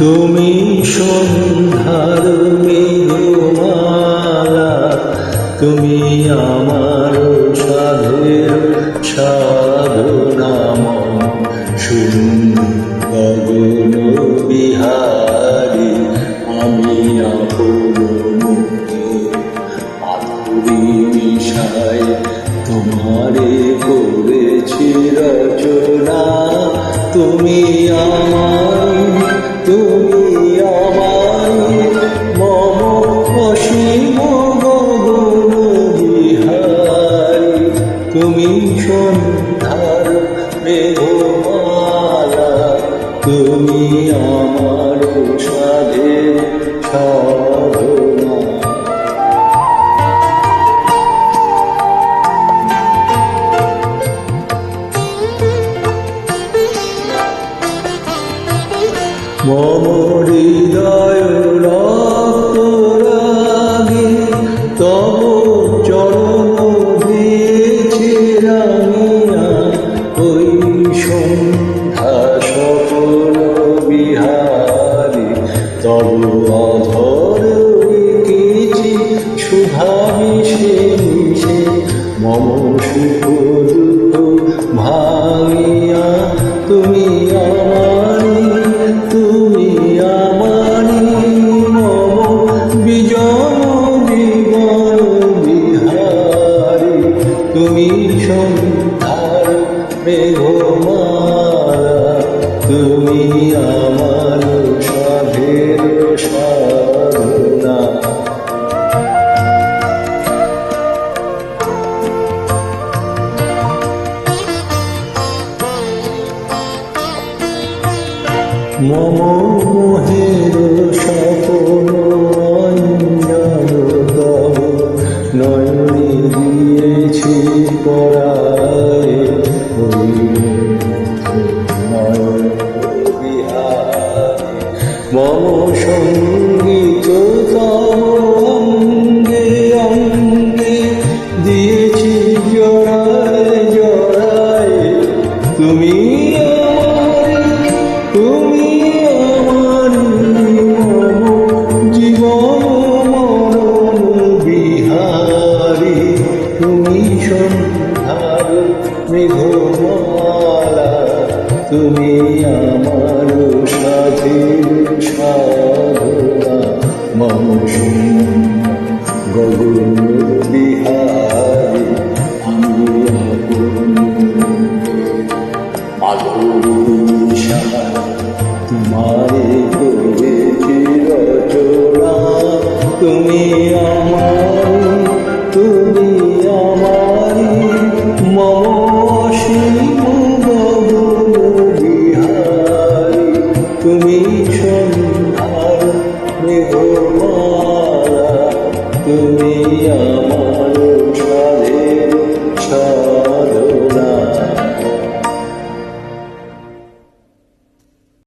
তুমি সন্ধ্যার মেঘমালা, তুমি আমার সাধের সাধনাম গগন বিহারী, আমি আপন মিশায় তোমারে করেছি রচনা। তুমি আমার মেঘমালা তুমি আমার সাধের সাধনা তব অধর রেখেছি শুভা মিশে মিশে মম সুখ দুঃখ ভাঙিয়া তুমি তুমি আমারি মম বিজয় জীবন তুমি আমার সাধের সাধনা মম মোহের সপন নয়নে দিয়েছি পরায় তুমি তুমি আমার জীবন মরণ বিহারী। তুমি সন্ধ্যার মেঘমালা, তুমি আমার সাধের সাধনা। মম গগন বিহারী তুমি সন্ধ্যার মেঘ